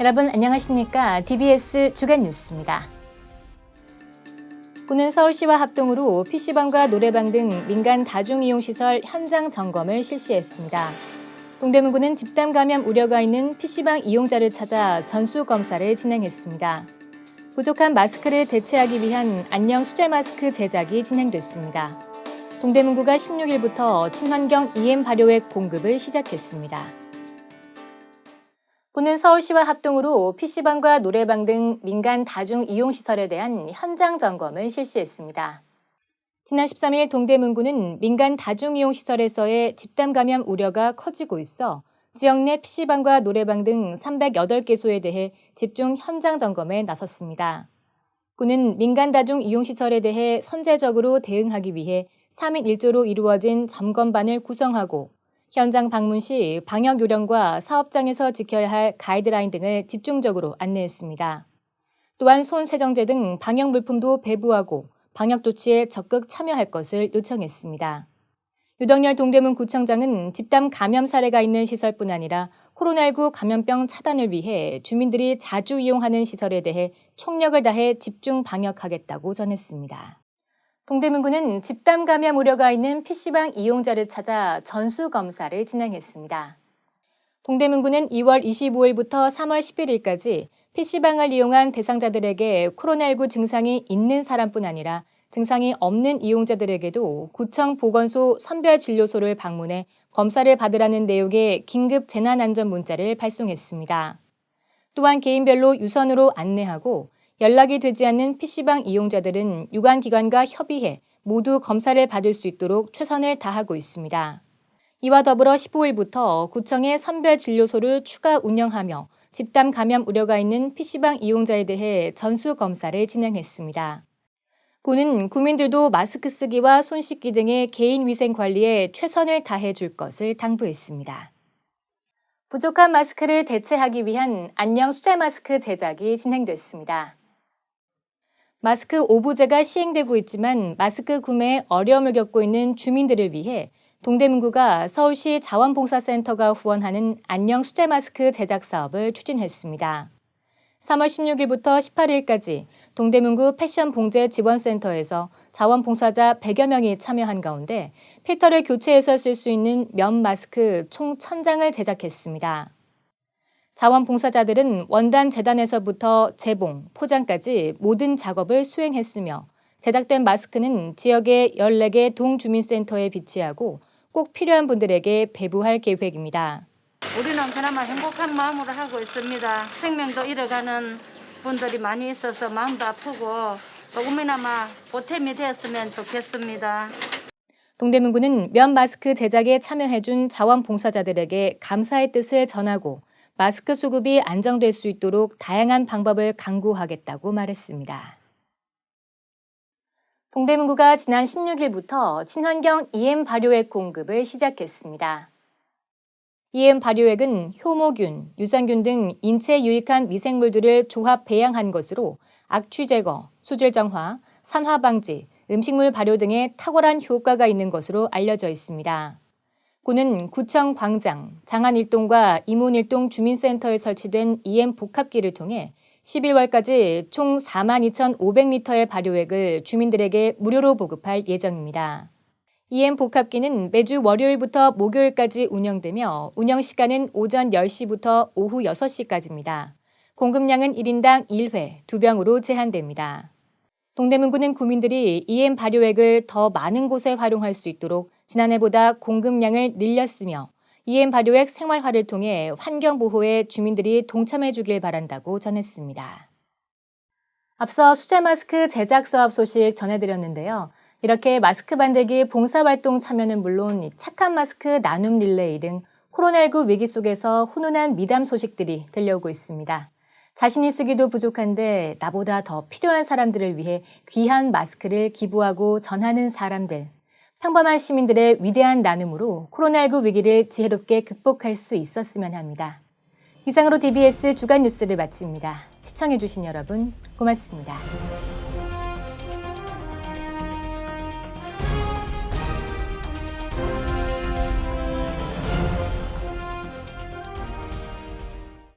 여러분 안녕하십니까? DBS 주간 뉴스입니다. 군은 서울시와 합동으로 PC방과 노래방 등 민간 다중이용시설 현장 점검을 실시했습니다. 동대문구는 집단 감염 우려가 있는 PC방 이용자를 찾아 전수 검사를 진행했습니다. 부족한 마스크를 대체하기 위한 안녕 수제 마스크 제작이 진행됐습니다. 동대문구가 16일부터 친환경 EM 발효액 공급을 시작했습니다. 군은 서울시와 합동으로 PC방과 노래방 등 민간 다중 이용시설에 대한 현장 점검을 실시했습니다. 지난 13일 동대문구는 민간 다중 이용시설에서의 집단 감염 우려가 커지고 있어 지역 내 PC방과 노래방 등 308개소에 대해 집중 현장 점검에 나섰습니다. 군은 민간 다중 이용시설에 대해 선제적으로 대응하기 위해 3인 1조로 이루어진 점검반을 구성하고 현장 방문 시 방역 요령과 사업장에서 지켜야 할 가이드라인 등을 집중적으로 안내했습니다. 또한 손 세정제 등 방역 물품도 배부하고 방역 조치에 적극 참여할 것을 요청했습니다. 유덕열 동대문 구청장은 집단 감염 사례가 있는 시설뿐 아니라 코로나19 감염병 차단을 위해 주민들이 자주 이용하는 시설에 대해 총력을 다해 집중 방역하겠다고 전했습니다. 동대문구는 집단 감염 우려가 있는 PC방 이용자를 찾아 전수 검사를 진행했습니다. 동대문구는 2월 25일부터 3월 11일까지 PC방을 이용한 대상자들에게 코로나19 증상이 있는 사람뿐 아니라 증상이 없는 이용자들에게도 구청 보건소 선별진료소를 방문해 검사를 받으라는 내용의 긴급 재난안전 문자를 발송했습니다. 또한 개인별로 유선으로 안내하고 연락이 되지 않는 PC방 이용자들은 유관기관과 협의해 모두 검사를 받을 수 있도록 최선을 다하고 있습니다. 이와 더불어 15일부터 구청의 선별진료소를 추가 운영하며 집단 감염 우려가 있는 PC방 이용자에 대해 전수 검사를 진행했습니다. 군은 국민들도 마스크 쓰기와 손 씻기 등의 개인 위생 관리에 최선을 다해 줄 것을 당부했습니다. 부족한 마스크를 대체하기 위한 안녕 수제 마스크 제작이 진행됐습니다. 마스크 오부제가 시행되고 있지만 마스크 구매에 어려움을 겪고 있는 주민들을 위해 동대문구가 서울시 자원봉사센터가 후원하는 안녕 수제 마스크 제작 사업을 추진했습니다. 3월 16일부터 18일까지 동대문구 패션 봉제 지원센터에서 자원봉사자 100여 명이 참여한 가운데 필터를 교체해서 쓸 수 있는 면 마스크 총 1000장을 제작했습니다. 자원봉사자들은 원단 재단에서부터 재봉, 포장까지 모든 작업을 수행했으며 제작된 마스크는 지역의 14개 동주민센터에 비치하고 꼭 필요한 분들에게 배부할 계획입니다. 우리는 그나마 행복한 마음으로 하고 있습니다. 생명도 잃어가는 분들이 많이 있어서 마음도 아프고 조금이나마 보탬이 되었으면 좋겠습니다. 동대문구는 면 마스크 제작에 참여해준 자원봉사자들에게 감사의 뜻을 전하고 마스크 수급이 안정될 수 있도록 다양한 방법을 강구하겠다고 말했습니다. 동대문구가 지난 16일부터 친환경 EM 발효액 공급을 시작했습니다. EM 발효액은 효모균, 유산균 등 인체에 유익한 미생물들을 조합 배양한 것으로 악취 제거, 수질 정화, 산화 방지, 음식물 발효 등의 탁월한 효과가 있는 것으로 알려져 있습니다. 구는 구청 광장, 장안일동과 이문일동 주민센터에 설치된 EM 복합기를 통해 11월까지 총 42,500리터의 발효액을 주민들에게 무료로 보급할 예정입니다. EM 복합기는 매주 월요일부터 목요일까지 운영되며 운영 시간은 오전 10시부터 오후 6시까지입니다. 공급량은 1인당 1회, 2병으로 제한됩니다. 동대문구는 구민들이 EM 발효액을 더 많은 곳에 활용할 수 있도록 지난해보다 공급량을 늘렸으며 EM 발효액 생활화를 통해 환경 보호에 주민들이 동참해 주길 바란다고 전했습니다. 앞서 수제 마스크 제작 사업 소식 전해드렸는데요. 이렇게 마스크 만들기 봉사활동 참여는 물론 착한 마스크 나눔 릴레이 등 코로나19 위기 속에서 훈훈한 미담 소식들이 들려오고 있습니다. 자신이 쓰기도 부족한데 나보다 더 필요한 사람들을 위해 귀한 마스크를 기부하고 전하는 사람들. 평범한 시민들의 위대한 나눔으로 코로나19 위기를 지혜롭게 극복할 수 있었으면 합니다. 이상으로 DBS 주간 뉴스를 마칩니다. 시청해주신 여러분 고맙습니다.